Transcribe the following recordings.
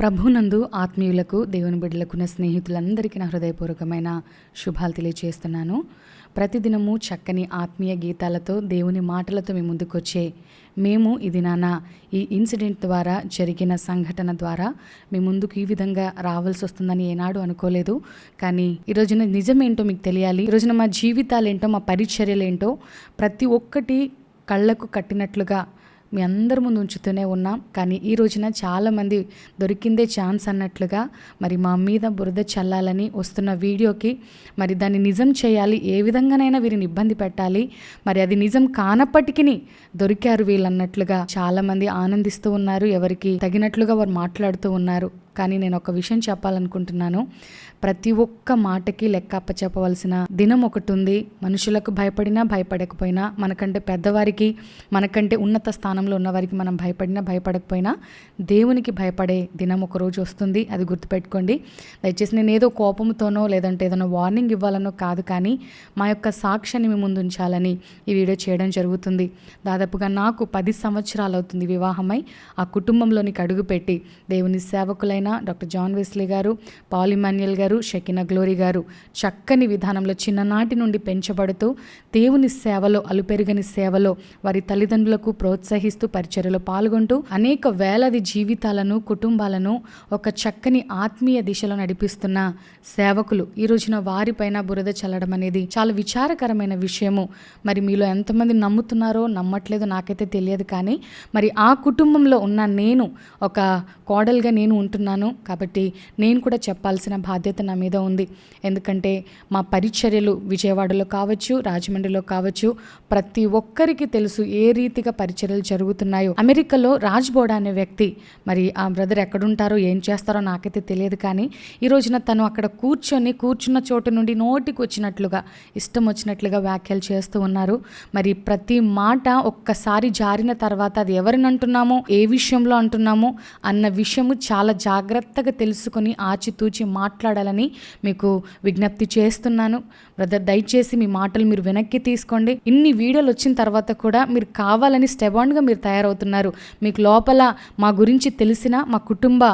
ప్రభునందు ఆత్మీయులకు దేవుని బిడ్డలకున్న స్నేహితులందరికీ నా హృదయపూర్వకమైన శుభాలు తెలియజేస్తున్నాను ప్రతిదినము చక్కని ఆత్మీయ గీతాలతో దేవుని మాటలతో మీ ముందుకొచ్చే మేము ఇది నాన్న ఈ ఇన్సిడెంట్ ద్వారా జరిగిన సంఘటన ద్వారా మీ ముందుకు ఈ విధంగా రావాల్సి వస్తుందని ఏనాడు అనుకోలేదు. కానీ ఈ రోజున నిజమేంటో మీకు తెలియాలి. ఈ రోజున మా జీవితాలు ఏంటో మా పరిచర్యలేంటో ప్రతి ఒక్కటి కళ్ళకు కట్టినట్లుగా మీ అందరి ముందు ఉంచుతూనే ఉన్నాం. కానీ ఈ రోజున చాలామంది దొరికిందే ఛాన్స్ అన్నట్లుగా మరి మా మీద బురద చల్లాలని వస్తున్న వీడియోకి మరి దాన్ని నిజం చేయాలి ఏ విధంగానైనా వీరిని ఇబ్బంది పెట్టాలి మరి అది నిజం కానప్పటికీ దొరికారు వీళ్ళన్నట్లుగా చాలామంది ఆనందిస్తూ ఉన్నారు. ఎవరికి తగినట్లుగా వారు మాట్లాడుతూ ఉన్నారు. కానీ నేను ఒక విషయం చెప్పాలనుకుంటున్నాను. ప్రతి ఒక్క మాటకి లెక్క చెప్పవలసిన దినం ఒకటి ఉంది. మనుషులకు భయపడినా భయపడకపోయినా మనకంటే పెద్దవారికి మనకంటే ఉన్నత స్థానంలో ఉన్నవారికి మనం భయపడినా భయపడకపోయినా దేవునికి భయపడే దినం ఒక రోజు వస్తుంది. అది గుర్తుపెట్టుకోండి. దయచేసి నేను ఏదో కోపంతోనో లేదంటే ఏదైనా వార్నింగ్ ఇవ్వాలనో కాదు కానీ మా యొక్క సాక్ష్యాన్ని మీ ముందు ఉంచాలని ఈ వీడియో చేయడం జరుగుతుంది. దాదాపుగా నాకు పది సంవత్సరాలు అవుతుంది వివాహమై ఆ కుటుంబంలోనికి అడుగుపెట్టి దేవుని సేవకులైన డాక్టర్ జాన్ వెస్లీ గారు పాలిమాన్యుల్ గారు షకినా గ్లోరీ గారు. చక్కని విధానంలో చిన్ననాటి నుండి పెంచబడుతూ దేవుని సేవలో అలుపెరుగని సేవలో వారి తల్లిదండ్రులకు ప్రోత్సహిస్తూ పరిచర్యలో పాల్గొంటూ అనేక వేలాది జీవితాలను కుటుంబాలను ఒక చక్కని ఆత్మీయ దిశలో నడిపిస్తున్న సేవకులు. ఈ రోజున వారిపైన బురద చల్లడం అనేది చాలా విచారకరమైన విషయము. మరి మీలో ఎంతమంది నమ్ముతున్నారో నమ్మట్లేదో నాకైతే తెలియదు కానీ మరి ఆ కుటుంబంలో ఉన్న నేను ఒక కోడలుగా నేను ఉంటున్నాను. కాబట్టి నేను కూడా చెప్పాల్సిన బాధ్యత నా మీద ఉంది. ఎందుకంటే మా పరిచర్యలు విజయవాడలో కావచ్చు రాజమండ్రిలో కావచ్చు ప్రతి ఒక్కరికి తెలుసు ఏ రీతిగా పరిచర్యలు జరుగుతున్నాయో. అమెరికాలో రాజ్ బోడా అనే వ్యక్తి మరి ఆ బ్రదర్ ఎక్కడుంటారో ఏం చేస్తారో నాకైతే తెలియదు కానీ ఈ రోజున తను అక్కడ కూర్చొని కూర్చున్న చోటు నుండి నోటికి వచ్చినట్లుగా ఇష్టం వచ్చినట్లుగా వ్యాఖ్యలు చేస్తూ ఉన్నారు. మరి ప్రతి మాట ఒక్కసారి జారిన తర్వాత అది ఎవరిని అంటున్నామో ఏ విషయంలో అంటున్నామో అన్న విషయము చాలా జాగ్రత్తగా తెలుసుకొని ఆచితూచి మాట్లాడాలని మీకు విజ్ఞప్తి చేస్తున్నాను. బ్రదర్ దయచేసి మీ మాటలు మీరు వెనక్కి తీసుకోండి. ఇన్ని వీడియోలు వచ్చిన తర్వాత కూడా మీరు కావాలని స్టెబాండ్గా మీరు తయారవుతున్నారు. మీకు లోపల మా గురించి తెలిసిన మా కుటుంబ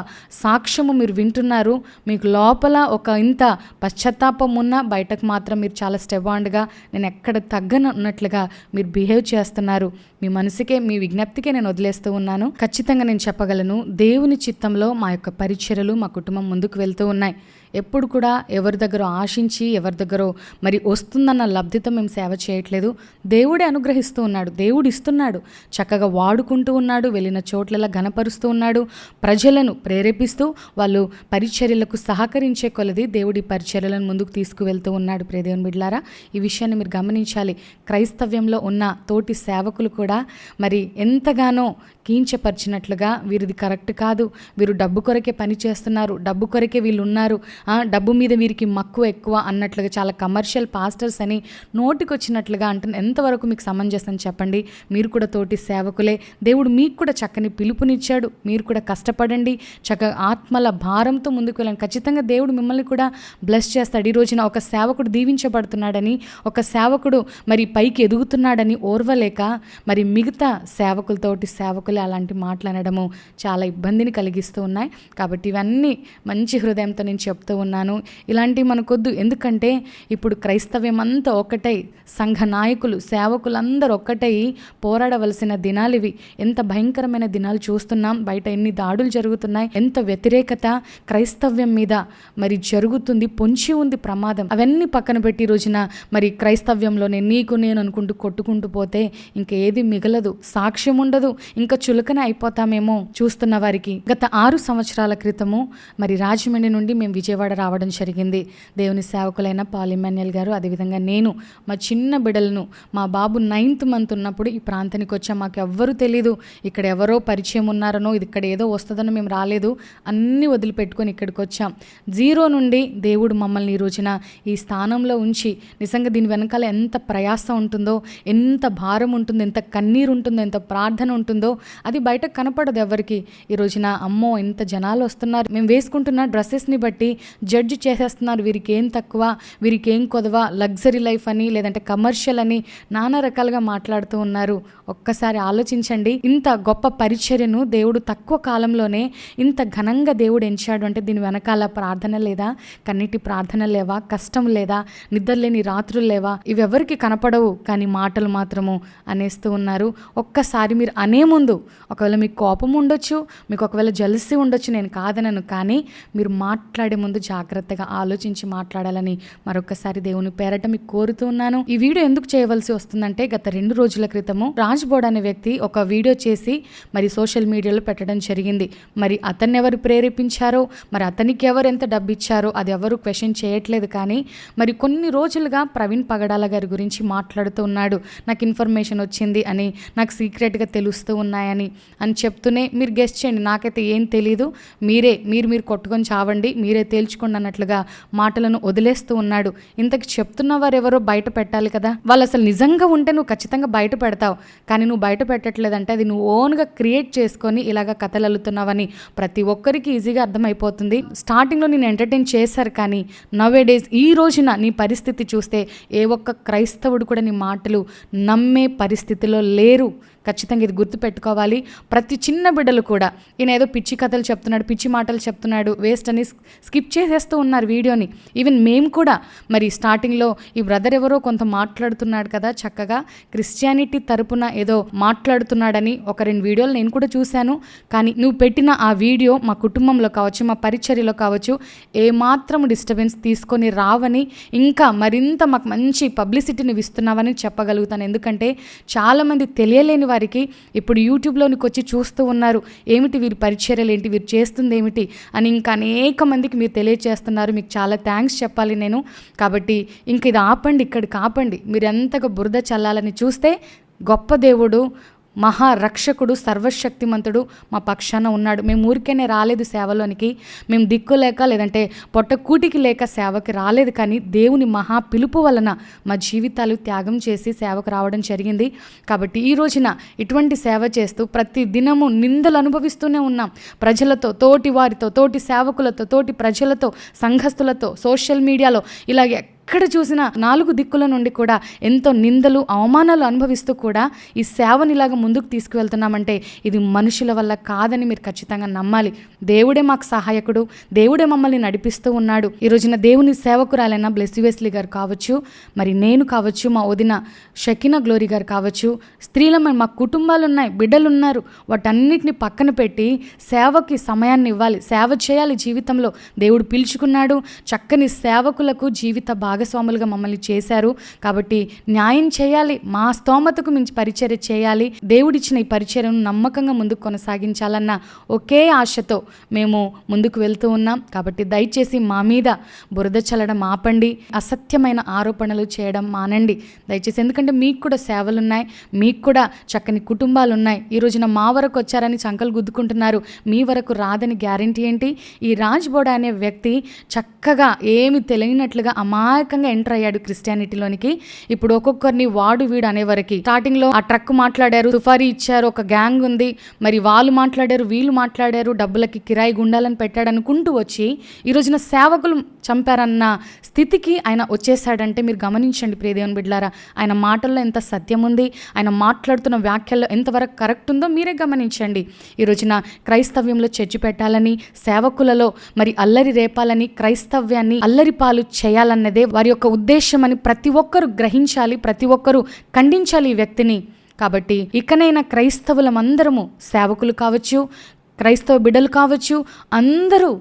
సాక్ష్యము మీరు వింటున్నారు. మీకు లోపల ఒక ఇంత పశ్చాత్తాపం ఉన్న బయటకు మాత్రం మీరు చాలా స్టెబాండ్గా నేను ఎక్కడ తగ్గనున్నట్లుగా మీరు బిహేవ్ చేస్తున్నారు. మీ మనసుకే మీ విజ్ఞప్తికే నేను వదిలేస్తూ ఉన్నాను. ఖచ్చితంగా నేను చెప్పగలను దేవుని చిత్తంలో మా యొక్క పరిచర్యలు మా కుటుంబం ముందుకు వెళ్తూ ఉన్నాయి. ఎప్పుడు కూడా ఎవరి దగ్గర ఆశించి ఎవరి దగ్గర మరి వస్తుందన్న లబ్ధితో మేము సేవ చేయట్లేదు. దేవుడే అనుగ్రహిస్తూ ఉన్నాడు. దేవుడు ఇస్తున్నాడు. చక్కగా వాడుకుంటూ ఉన్నాడు. వెళ్ళిన చోట్లలో ఘనపరుస్తూ ఉన్నాడు. ప్రజలను ప్రేరేపిస్తూ వాళ్ళు పరిచర్యలకు సహకరించే కొలది దేవుడి పరిచర్యలను ముందుకు తీసుకువెళ్తూ ఉన్నాడు. ప్రేదేవుని బిడ్లారా ఈ విషయాన్ని మీరు గమనించాలి. క్రైస్తవ్యంలో ఉన్న తోటి సేవకులు కూడా మరి ఎంతగానో కీంచపరిచినట్లుగా వీరిది కరెక్ట్ కాదు. వీరు డబ్బు కొరకే పని చేస్తున్నారు. డబ్బు కొరకే వీళ్ళు ఉన్నారు. డబ్బు మీద వీరికి మక్కువ ఎక్కువ అన్నట్లుగా చాలా కమర్షియల్ పాస్టర్స్ అని నోటికి వచ్చినట్లుగా అంటున్న ఎంతవరకు మీకు సమంజసం చెప్పండి? మీరు కూడా తోటి సేవకులే. దేవుడు మీకు కూడా చక్కని పిలుపునిచ్చాడు. మీరు కూడా కష్టపడండి. చక్క ఆత్మల భారంతో ముందుకు వెళ్ళండి. ఖచ్చితంగా దేవుడు మిమ్మల్ని కూడా బ్లెస్ చేస్తాడు. ఈ రోజున ఒక సేవకుడు దీవించబడుతున్నాడని ఒక సేవకుడు మరి పైకి ఎదుగుతున్నాడని ఓర్వలేక మరి మిగతా సేవకులతోటి సేవకులే అలాంటి మాట్లాడడము చాలా ఇబ్బందిని కలిగిస్తూ ఉన్నాయి. కాబట్టి ఇవన్నీ మంచి హృదయంతో నేను చెప్తూ ఉన్నాను. ఇలాంటివి మనకొద్దు. ఎందుకంటే ఇప్పుడు క్రైస్తవ్యం అంతా ఒకటై సంఘ నాయకులు సేవకులందరూ ఒక్కటై పోరాడవలసిన దినాలు ఇవి ఎంత భయంకరమైన దినాలు చూస్తున్నాం. బయట ఎన్ని దాడులు జరుగుతున్నాయి. ఎంత వ్యతిరేకత క్రైస్తవ్యం మీద మరి జరుగుతుంది పొంచి ఉంది ప్రమాదం. అవన్నీ పక్కన పెట్టి రోజున మరి క్రైస్తవ్యంలోనే నీకు నేను అనుకుంటూ కొట్టుకుంటూ పోతే ఇంకేది ఏది మిగలదు. సాక్ష్యం ఉండదు. ఇంకా చులకన అయిపోతామేమో చూస్తున్న వారికి. గత ఆరు సంవత్సరాల క్రితము మరి రాజమండ్రి నుండి మేము విజయవాడ రావడం జరిగింది. దేవుని సేవకులైన పాలిమాన్యల్ గారు అదేవిధంగా నేను మా చిన్న బిడలను మా బాబు నైన్త్ మంత్ ఉన్నప్పుడు ఈ ప్రాంతానికి వచ్చా. మాకు ఎవ్వరూ తెలీదు ఇక్కడ ఎవరో పరిచయం ఉన్నారనో ఇది ఇక్కడ ఏదో వస్తుందనో మేము రాలేదు. అన్నీ వదిలిపెట్టుకొని ఇక్కడికి వచ్చాం. జీరో నుండి దేవుడు మమ్మల్ని ఈ రోజున ఈ స్థానంలో ఉంచి నిజంగా దీని వెనకాల ఎంత ప్రయాసం ఉంటుందో ఎంత భారం ఉంటుందో ఎంత కన్నీరు ఉంటుందో ఎంత ప్రార్థన ఉంటుందో అది బయట కనపడదు ఎవరికి. ఈ రోజున అమ్మో ఇంత జనాలు వస్తున్నారు. మేము వేసుకుంటున్న డ్రెస్సెస్ని బట్టి జడ్జ్ చేసేస్తున్నారు. వీరికి ఏం తక్కువ వీరికి ఏం కొదవ లగ్జరీ లైఫ్ అని లేదంటే కమర్షియల్ అని నానా రకాలుగా మాట్లాడుతూ ఉన్నారు. ఒక్కసారి ఆలోచించండి. ఇంత గొప్ప పరిచర్యను దేవుడు తక్కువ కాలంలోనే ఇంత ఘనంగా దేవుడు ఎంచాడు అంటే దీని వెనకాల ప్రార్థన లేదా కన్నీటి ప్రార్థన లేవా కష్టం లేదా నిద్రలేని రాత్రులు లేవా ఇవి ఎవరికి కనపడవు. కానీ మాటలు మాత్రము అనేస్తూ ఉన్నారు. ఒక్కసారి మీరు అనే ముందు ఒకవేళ మీకు కోపం ఉండొచ్చు మీకు ఒకవేళ జలసి ఉండొచ్చు నేను కాదనను కానీ మీరు మాట్లాడే ముందు ముందు జాగ్రత్తగా ఆలోచించి మాట్లాడాలని మరొకసారి దేవుని పేరట మీకు కోరుతూ ఉన్నాను. ఈ వీడియో ఎందుకు చేయవలసి వస్తుందంటే గత రెండు రోజుల క్రితము రాజ్ బోర్డ్ అనే వ్యక్తి ఒక వీడియో చేసి మరి సోషల్ మీడియాలో పెట్టడం జరిగింది. మరి అతన్ని ఎవరు ప్రేరేపించారో మరి అతనికి ఎవరు ఎంత డబ్బు ఇచ్చారో అది ఎవరు క్వశ్చన్ చేయట్లేదు కానీ మరి కొన్ని రోజులుగా ప్రవీణ్ పగడాల గారి గురించి మాట్లాడుతూ ఉన్నాడు. నాకు ఇన్ఫర్మేషన్ వచ్చింది అని నాకు సీక్రెట్గా తెలుస్తూ ఉన్నాయని అని చెప్తూనే మీరు గెస్ట్ చేయండి. నాకైతే ఏం తెలీదు. మీరే మీరు మీరు కొట్టుకొని చావండి. మీరే పేల్చుకోండి అన్నట్లుగా మాటలను వదిలేస్తూ ఉన్నాడు. ఇంతకు చెప్తున్న వారు ఎవరో బయట పెట్టాలి కదా. వాళ్ళు అసలు నిజంగా ఉంటే నువ్వు ఖచ్చితంగా బయట పెడతావు. కానీ నువ్వు బయట పెట్టట్లేదంటే అది నువ్వు ఓన్గా క్రియేట్ చేసుకొని ఇలాగ కథలు అల్లుతున్నావని ప్రతి ఒక్కరికి ఈజీగా అర్థమైపోతుంది. స్టార్టింగ్లో నేను ఎంటర్టైన్ చేశారు కానీ నవే డేస్ ఈ రోజున నీ పరిస్థితి చూస్తే ఏ ఒక్క క్రైస్తవుడు కూడా నీ మాటలు నమ్మే పరిస్థితిలో లేరు. ఖచ్చితంగా ఇది గుర్తుపెట్టుకోవాలి. ప్రతి చిన్న బిడ్డలు కూడా ఈయన ఏదో పిచ్చి కథలు చెప్తున్నాడు పిచ్చి మాటలు చెప్తున్నాడు వేస్ట్ అని స్కిప్ చేసేస్తూ ఉన్నారు వీడియోని. ఈవెన్ మేము కూడా మరి స్టార్టింగ్లో ఈ బ్రదర్ ఎవరో కొంత మాట్లాడుతున్నాడు కదా చక్కగా క్రిస్టియానిటీ తరపున ఏదో మాట్లాడుతున్నాడని ఒక రెండు వీడియోలు నేను కూడా చూశాను. కానీ నువ్వు పెట్టిన ఆ వీడియో మా కుటుంబంలో కావచ్చు మా పరిచర్యలో కావచ్చు ఏమాత్రం డిస్టర్బెన్స్ తీసుకొని రావని ఇంకా మరింత మాకు మంచి పబ్లిసిటీని ఇస్తున్నావని చెప్పగలుగుతాను. ఎందుకంటే చాలామంది తెలియలేని వారికి ఇప్పుడు యూట్యూబ్లోనికి వచ్చి చూస్తూ ఉన్నారు ఏమిటి వీరి పరిచర్యలు ఏంటి వీరు చేస్తుంది ఏమిటి అని ఇంకా అనేక మందికి మీరు తెలియజేస్తున్నారు మీకు చాలా థ్యాంక్స్ చెప్పాలి నేను. కాబట్టి ఇంక ఇది ఆపండి ఇక్కడ కాపండి మీరు ఎంతగా బురద చల్లాలని చూస్తే గొప్ప దేవుడు మహారక్షకుడు సర్వశక్తిమంతుడు మా పక్షాన ఉన్నాడు. మేము ఊరికేనే రాలేదు సేవలోనికి. మేము దిక్కు లేక లేదంటే పొట్టకూటికి లేక సేవకి రాలేదు కానీ దేవుని మహా పిలుపు వలన మా జీవితాలు త్యాగం చేసి సేవకు రావడం జరిగింది. కాబట్టి ఈ రోజున ఇటువంటి సేవ చేస్తూ ప్రతి దినము నిందలు అనుభవిస్తూనే ఉన్నాం. ప్రజలతో తోటి వారితో తోటి సేవకులతో తోటి ప్రజలతో సంఘస్థులతో సోషల్ మీడియాలో ఇలాగే ఎక్కడ చూసినా నాలుగు దిక్కుల నుండి కూడా ఎంతో నిందలు అవమానాలు అనుభవిస్తూ కూడా ఈ సేవని ఇలాగ ముందుకు తీసుకువెళ్తున్నామంటే ఇది మనుషుల వల్ల కాదని మీరు ఖచ్చితంగా నమ్మాలి. దేవుడే మాకు సహాయకుడు. దేవుడే మమ్మల్ని నడిపిస్తూ ఉన్నాడు. ఈ రోజున దేవుని సేవకురాలైన బ్లెస్సివెస్లీ గారు కావచ్చు మరి నేను కావచ్చు మా వదిన షకినా గ్లోరీ గారు కావచ్చు స్త్రీలమైన మా కుటుంబాలు ఉన్నాయి బిడ్డలు ఉన్నారు వాటన్నిటిని పక్కన పెట్టి సేవకి సమయాన్ని ఇవ్వాలి. సేవ చేయాలి జీవితంలో. దేవుడు పిలుచుకున్నాడు. చక్కని సేవకులకు జీవిత భాగస్వాములుగా మమ్మల్ని చేశారు. కాబట్టి న్యాయం చేయాలి మా స్తోమతకు మించి పరిచర్య చేయాలి. దేవుడిచ్చిన ఈ పరిచర్యను నమ్మకంగా ముందుకు కొనసాగించాలన్న ఒకే ఆశతో మేము ముందుకు వెళ్తూ ఉన్నాం. కాబట్టి దయచేసి మా మీద బురద చల్లడం ఆపండి. అసత్యమైన ఆరోపణలు చేయడం మానండి. దయచేసి ఎందుకంటే మీకు కూడా సేవలు ఉన్నాయి మీకు కూడా చక్కని కుటుంబాలు ఉన్నాయి ఈ రోజున మా వరకు వచ్చారని చంకలు గుద్దుకుంటున్నారు. మీ వరకు రాదని గ్యారంటీ ఏంటి? ఈ రాజ్ బోడా అనే వ్యక్తి చక్కగా ఏమి తెలియనట్లుగా అమాయకంగా ఎంటర్ అయ్యాడు క్రిస్టియానిటీలోనికి. ఇప్పుడు ఒక్కొక్కరిని వాడు వీడు అనేవరకి స్టార్టింగ్లో ఆ ట్రక్ మాట్లాడారు తుఫారీ ఇచ్చారు ఒక గ్యాంగ్ ఉంది. మరి వాళ్ళు మాట్లాడారు వీళ్ళు మాట్లాడారు డబ్బులకి కిరాయి గుండాలని పెట్టాడు అనుకుంటూ వచ్చి ఈ రోజున సేవకులు చంపారన్న స్థితికి ఆయన వచ్చేసాడంటే మీరు గమనించండి ప్రియదేవుని బిడ్లారా ఆయన మాటల్లో ఎంత సత్యం ఉంది ఆయన మాట్లాడుతున్న వ్యాఖ్యల్లో ఎంతవరకు కరెక్ట్ ఉందో మీరే గమనించండి. ఈ రోజున క్రైస్తవ్యంలో చర్చి పెట్టాలని సేవకులలో మరి అల్లరి రేపాలని క్రైస్తవ్యాన్ని అల్లరి పాలు చేయాలన్నదే వారి యొక్క ఉద్దేశం అని ప్రతి ఒక్కరు గ్రహించాలి ప్రతి ఒక్కరు ఖండించాలి ఈ వ్యక్తిని. కాబట్టి ఇకనైనా క్రైస్తవులమందరము సేవకులు కావచ్చు క్రైస్తవ బిడ్డలు కావచ్చు అందరూ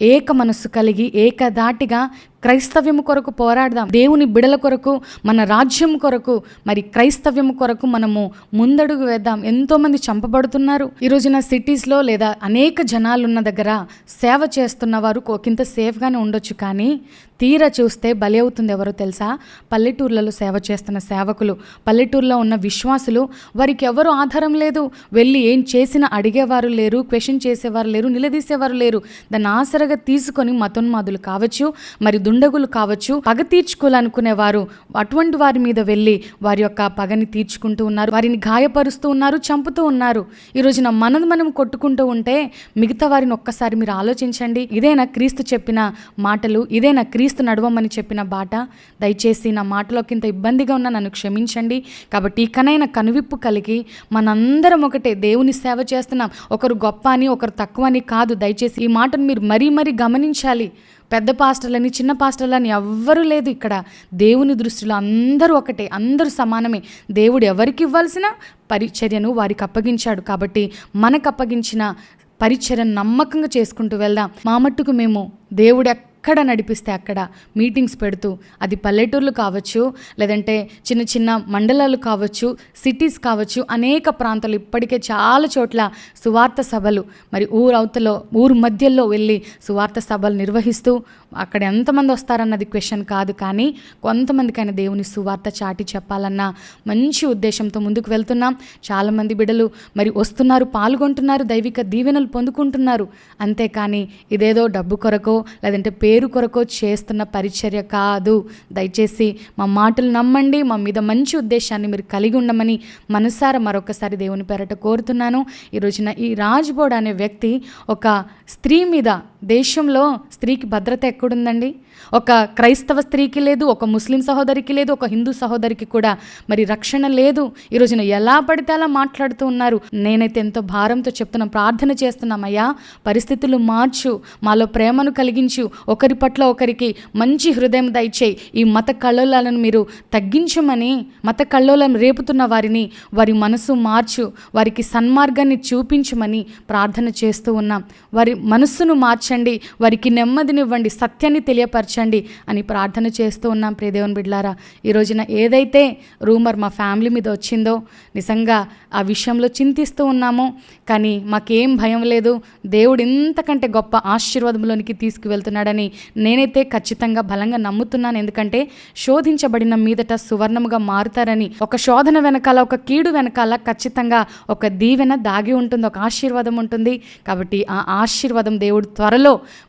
ఏక మనస్సు కలిగి ఏకదాటిగా క్రైస్తవ్యము కొరకు పోరాడదాం. దేవుని బిడల కొరకు మన రాజ్యం కొరకు మరి క్రైస్తవ్యం కొరకు మనము ముందడుగు వేద్దాం. ఎంతోమంది చంపబడుతున్నారు. ఈ రోజున సిటీస్లో లేదా అనేక జనాలు ఉన్న దగ్గర సేవ చేస్తున్న వారు ఒకంత సేఫ్గానే ఉండొచ్చు కానీ తీరా చూస్తే బలి అవుతుంది ఎవరో తెలుసా? పల్లెటూర్లలో సేవ చేస్తున్న సేవకులు పల్లెటూరులో ఉన్న విశ్వాసులు వారికి ఎవరు ఆధారం లేదు. వెళ్ళి ఏం చేసినా అడిగేవారు లేరు క్వశ్చన్ చేసేవారు లేరు నిలదీసేవారు లేరు. దాన్ని ఆసరగా తీసుకొని మతోన్మాదులు కావచ్చు. మరి దుండగులు కావచ్చు పగ తీర్చుకోవాలనుకునే వారు అటువంటి వారి మీద వెళ్ళి వారి యొక్క పగని తీర్చుకుంటూ ఉన్నారు. వారిని గాయపరుస్తూ ఉన్నారు చంపుతూ ఉన్నారు. ఈ రోజున మనం మనం కొట్టుకుంటూ ఉంటే మిగతా వారిని ఒక్కసారి మీరు ఆలోచించండి. ఇదేనా క్రీస్తు చెప్పిన మాటలు ఇదేనా క్రీస్తు నడవమని చెప్పిన బాట? దయచేసి నా మాటలోకి ఇంత ఇబ్బందిగా ఉన్న నన్ను క్షమించండి. కాబట్టి ఇకనైనా కనువిప్పు కలిగి మనందరం ఒకటే దేవుని సేవ చేస్తున్నాం. ఒకరు గొప్ప అని ఒకరు తక్కువ అని కాదు. దయచేసి ఈ మాటను మీరు మరీ మరీ గమనించాలి. పెద్ద పాస్టర్లని చిన్న పాస్టర్లని ఎవ్వరూ లేదు ఇక్కడ. దేవుని దృష్టిలో అందరూ ఒకటే అందరూ సమానమే. దేవుడు ఎవరికి ఇవ్వాల్సిన పరిచర్యను వారికి అప్పగించాడు కాబట్టి మనకు అప్పగించిన పరిచర్యను నమ్మకంగా చేసుకుంటూ వెళ్దాం. మా మట్టుకు మేము దేవుడు ఎక్కడ నడిపిస్తే అక్కడ మీటింగ్స్ పెడుతూ అది పల్లెటూర్లు కావచ్చు లేదంటే చిన్న చిన్న మండలాలు కావచ్చు సిటీస్ కావచ్చు అనేక ప్రాంతాలు ఇప్పటికే చాలా చోట్ల సువార్త సభలు. మరి ఊరు అవతలో ఊరు మధ్యలో వెళ్ళి సువార్త సభలు నిర్వహిస్తూ అక్కడ ఎంతమంది వస్తారన్నది క్వశ్చన్ కాదు కానీ కొంతమందికైనా దేవుని సువార్త చాటి చెప్పాలన్న మంచి ఉద్దేశంతో ముందుకు వెళ్తున్నాం. చాలామంది బిడ్డలు మరి వస్తున్నారు పాల్గొంటున్నారు దైవిక దీవెనలు పొందుకుంటున్నారు. అంతేకాని ఇదేదో డబ్బు కొరకో లేదంటే పేరు కొరకో చేస్తున్న పరిచర్య కాదు. దయచేసి మా మాటలు నమ్మండి మా మీద మంచి ఉద్దేశాన్ని మీరు కలిగి ఉండమని మనసారా మరొకసారి దేవుని పేరట కోరుతున్నాను. ఈ ఈ రాజ్బోడ్ అనే వ్యక్తి ఒక స్త్రీ మీద దేశంలో స్త్రీకి భద్రత ఎక్కడుందండి? ఒక క్రైస్తవ స్త్రీకి లేదు ఒక ముస్లిం సహోదరికి లేదు ఒక హిందూ సహోదరికి కూడా మరి రక్షణ లేదు. ఈ రోజున ఎలా పడితే అలా మాట్లాడుతూ ఉన్నారు? నేనైతే ఎంతో భారంతో చెప్తున్నాం ప్రార్థన చేస్తున్నామయ్యా. పరిస్థితులు మార్చు మాలో ప్రేమను కలిగించు. ఒకరి పట్ల ఒకరికి మంచి హృదయం దయచేయి. ఈ మత కల్లోలాలను మీరు తగ్గించమని మత కల్లోలం రేపుతున్న వారిని వారి మనసు మార్చు వారికి సన్మార్గాన్ని చూపించమని ప్రార్థన చేస్తూ ఉన్నాం. వారి మనస్సును బలపరచండి వారికి నెమ్మదినివ్వండి సత్యాన్ని తెలియపరచండి అని ప్రార్థన చేస్తూ ఉన్నాం ప్రియదేవన్ బిడ్లారా ఈ రోజున ఏదైతే రూమర్ మా ఫ్యామిలీ మీద వచ్చిందో నిజంగా ఆ విషయంలో చింతిస్తూ ఉన్నామో. కానీ మాకేం భయం లేదు. దేవుడు ఇంతకంటే గొప్ప ఆశీర్వాదంలోనికి తీసుకువెళ్తున్నాడని నేనైతే ఖచ్చితంగా బలంగా నమ్ముతున్నాను. ఎందుకంటే శోధించబడిన మీదట సువర్ణముగా మారుతారని ఒక శోధన వెనకాల ఒక కీడు వెనకాల ఖచ్చితంగా ఒక దీవెన దాగి ఉంటుంది ఒక ఆశీర్వాదం ఉంటుంది. కాబట్టి ఆ ఆశీర్వాదం దేవుడు త్వరలో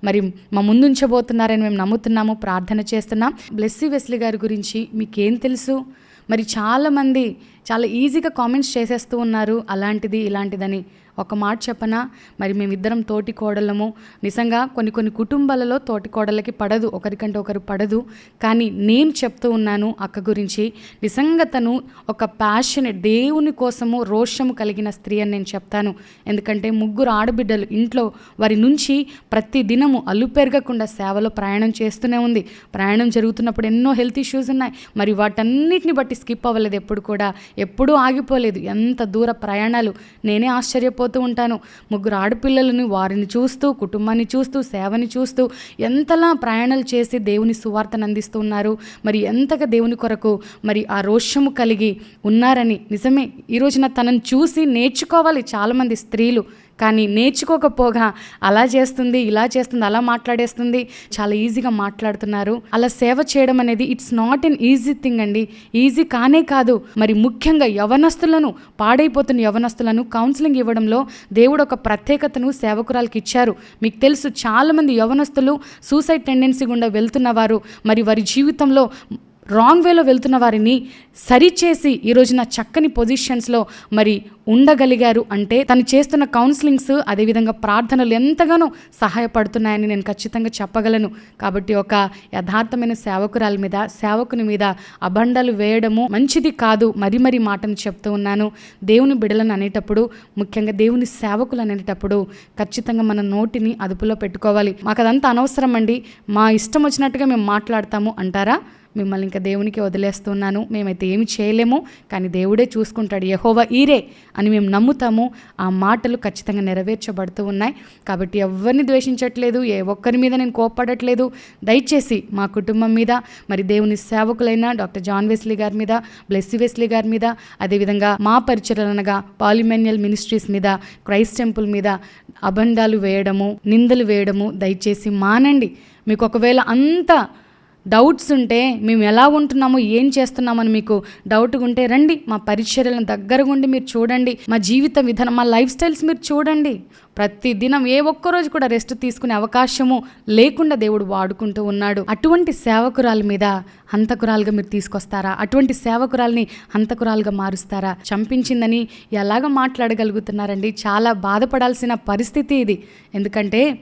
మరి మా ముందుంచబోతున్నారని మేము నమ్ముతున్నాము ప్రార్థన చేస్తున్నాం. బ్లెస్సీ వెస్లీ గారి గురించి మీకేం తెలుసు? మరి చాలామంది చాలా ఈజీగా కామెంట్స్ చేసేస్తూ ఉన్నారు అలాంటిది ఇలాంటిదని ఒక మాట చెప్పనా? మరి మేమిద్దరం తోటి కోడలము. నిజంగా కొన్ని కొన్ని కుటుంబాలలో తోటి కోడలకి పడదు ఒకరికంటే ఒకరు పడదు. కానీ నేను చెప్తూ ఉన్నాను అక్క గురించి. నిజంగా తను ఒక ప్యాషన్ దేవుని కోసము రోషము కలిగిన స్త్రీ అని నేను చెప్తాను. ఎందుకంటే ముగ్గురు ఆడబిడ్డలు ఇంట్లో వారి నుంచి ప్రతి దినము అలుపెరగకుండా సేవలో ప్రయాణం చేస్తూనే ఉంది. ప్రయాణం జరుగుతున్నప్పుడు ఎన్నో హెల్త్ ఇష్యూస్ ఉన్నాయి. మరి వాటన్నిటిని బట్టి స్కిప్ అవ్వలేదు ఎప్పుడు కూడా. ఎప్పుడూ ఆగిపోలేదు. ఎంత దూర ప్రయాణాలు. నేనే ఆశ్చర్యపోతూ ఉంటాను. ముగ్గురు ఆడపిల్లలను వారిని చూస్తూ కుటుంబాన్ని చూస్తూ సేవని చూస్తూ ఎంతలా ప్రయాణాలు చేసి దేవుని సువార్తను అందిస్తూ ఉన్నారు. మరి ఎంతగా దేవుని కొరకు మరి ఆ రోషము కలిగి ఉన్నారని నిజమే. ఈ రోజున తనను చూసి నేర్చుకోవాలి చాలామంది స్త్రీలు. కానీ నేర్చుకోకపోగా అలా చేస్తుంది ఇలా చేస్తుంది అలా మాట్లాడేస్తుంది చాలా ఈజీగా మాట్లాడుతున్నారు. అలా సేవ చేయడం అనేది it's not an easy thing అండి. ఈజీ కానే కాదు. మరి ముఖ్యంగా యవనస్తులను పాడైపోతున్న యవనస్తులను కౌన్సిలింగ్ ఇవ్వడంలో దేవుడు ఒక ప్రత్యేకతను సేవకురాలకి ఇచ్చారు. మీకు తెలుసు చాలామంది యవనస్తులు సూసైడ్ టెండెన్సీ గుండా వెళ్తున్నవారు. మరి వారి జీవితంలో రాంగ్ వేలో వెళ్తున్న వారిని సరిచేసి ఈ రోజున చక్కని పొజిషన్స్లో మరి ఉండగలిగారు. అంటే తను చేస్తున్న కౌన్సిలింగ్స్ అదేవిధంగా ప్రార్థనలు ఎంతగానో సహాయపడుతున్నాయని నేను ఖచ్చితంగా చెప్పగలను. కాబట్టి ఒక యథార్థమైన సేవకురాల మీద సేవకుని మీద అబండలు వేయడము మంచిది కాదు. మరి మరి మాటను చెప్తూ ఉన్నాను. దేవుని బిడలను అనేటప్పుడు ముఖ్యంగా దేవుని సేవకులు అనేటప్పుడు ఖచ్చితంగా మన నోటిని అదుపులో పెట్టుకోవాలి. మాకు అదంతా అనవసరం అండి మా ఇష్టం వచ్చినట్టుగా మేము మాట్లాడతాము అంటారా? మిమ్మల్ని ఇంకా దేవునికి వదిలేస్తున్నాను. మేమైతే ఏమి చేయలేము కానీ దేవుడే చూసుకుంటాడు. యహోవా ఈరే అని మేము నమ్ముతాము. ఆ మాటలు ఖచ్చితంగా నెరవేర్చబడుతూ ఉన్నాయి. కాబట్టి ఎవరిని ద్వేషించట్లేదు ఏ ఒక్కరి మీద నేను కోప్పడట్లేదు. దయచేసి మా కుటుంబం మీద మరి దేవుని సేవకులైన డాక్టర్ జాన్ వెస్లీ గారి మీద బ్లెస్సీ వెస్లీ గారి మీద అదేవిధంగా మా పరిచయలనగా పాలిమెన్యల్ మినిస్ట్రీస్ మీద క్రైస్ట్ టెంపుల్ మీద అబండాలు వేయడము నిందలు వేయడము దయచేసి మానండి. మీకు ఒకవేళ అంతా డౌట్స్ ఉంటే మేము ఎలా ఉంటున్నామో ఏం చేస్తున్నామని మీకు డౌట్ ఉంటే రండి మా పరిచర్యలను దగ్గరగా ఉండి మీరు చూడండి మా జీవిత విధానం మా లైఫ్ స్టైల్స్ మీరు చూడండి. ప్రతి దినం ఏ ఒక్క రోజు కూడా రెస్ట్ తీసుకునే అవకాశము లేకుండా దేవుడు వాడుకుంటూ ఉన్నాడు. అటువంటి సేవకురాల మీద హంతకురాలుగా మీరు తీసుకొస్తారా? అటువంటి సేవకురాల్ని హంతకురాలుగా మారుస్తారా? చంపించిందని ఎలాగ మాట్లాడగలుగుతున్నారండి? చాలా బాధపడాల్సిన పరిస్థితి ఇది. ఎందుకంటే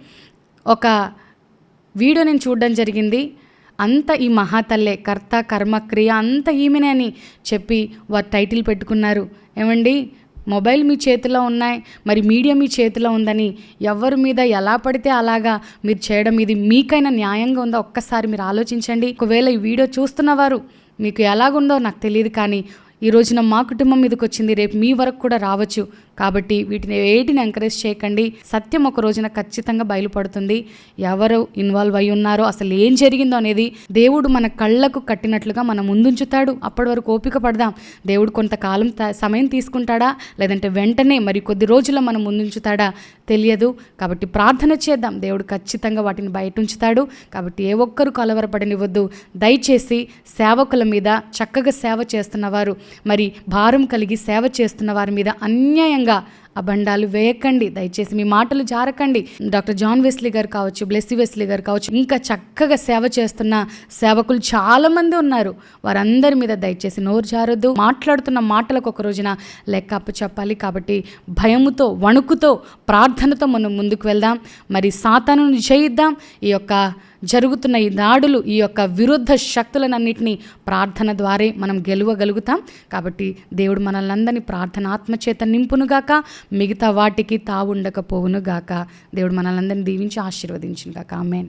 ఒక వీడియో నేను చూడడం జరిగింది. అంత ఈ మహాతల్లే కర్త కర్మ క్రియ అంత ఈమెనే అని చెప్పి వారు టైటిల్ పెట్టుకున్నారు. ఏమండి? మొబైల్ మీ చేతిలో ఉన్నాయి మరి మీడియా మీ చేతిలో ఉందని ఎవరి మీద ఎలా పడితే అలాగా మీరు చేయడం ఇది మీకైనా న్యాయంగా ఉందో? ఒక్కసారి మీరు ఆలోచించండి. ఒకవేళ ఈ వీడియో చూస్తున్నవారు మీకు ఎలాగుందో నాకు తెలియదు కానీ ఈ రోజున మా కుటుంబం మీదకి వచ్చింది రేపు మీ వరకు కూడా రావచ్చు. కాబట్టి వీటిని వేటిని ఎంకరేజ్ చేయకండి. సత్యం ఒక రోజున ఖచ్చితంగా బయలుపడుతుంది. ఎవరు ఇన్వాల్వ్ అయి ఉన్నారో అసలు ఏం జరిగిందో అనేది దేవుడు మన కళ్ళకు కట్టినట్లుగా మన ముందుంచుతాడు. అప్పటి వరకు ఓపిక పడదాం. దేవుడు కొంతకాలం త- సమయం తీసుకుంటాడా? లేదంటే వెంటనే మరి కొద్ది రోజుల్లో మనం ముందుంచుతాడా? తెలియదు. కాబట్టి ప్రార్థన చేద్దాం. దేవుడు ఖచ్చితంగా వాటిని బయట ఉంచుతాడు కాబట్టి ఏ ఒక్కరు కలవరపడనివ్వద్దు. దయచేసి సేవకుల మీద చక్కగా సేవ చేస్తున్నవారు మరి భారం కలిగి సేవ చేస్తున్న వారి మీద అన్యాయంగా అబండాలు వేయకండి. దయచేసి మీ మాటలు జారకండి. డాక్టర్ జాన్ వెస్లీ గారు కావచ్చు బ్లెస్సీ వెస్లీ గారు కావచ్చు ఇంకా చక్కగా సేవ చేస్తున్న సేవకులు చాలామంది ఉన్నారు. వారందరి మీద దయచేసి నోరు జారొద్దు. మాట్లాడుతున్న మాటలకు ఒక రోజున లెక్క అప్పు చెప్పాలి కాబట్టి భయముతో వణుకుతో ప్రార్థనతో మనం ముందుకు వెళ్దాం. మరి సాతాను జయిద్దాం. ఈ యొక్క జరుగుతున్న ఈ దాడులు ఈ యొక్క విరుద్ధ శక్తులనన్నింటినీ ప్రార్థన ద్వారే మనం గెలవగలుగుతాం. కాబట్టి దేవుడు మనల్ని అందరినీ ప్రార్థన నింపునుగాక మిగతా వాటికి తావుండకపోవునుగాక దేవుడు మనల్ని అందరినీ దీవించి ఆశీర్వదించునుగాక. ఆమెన్.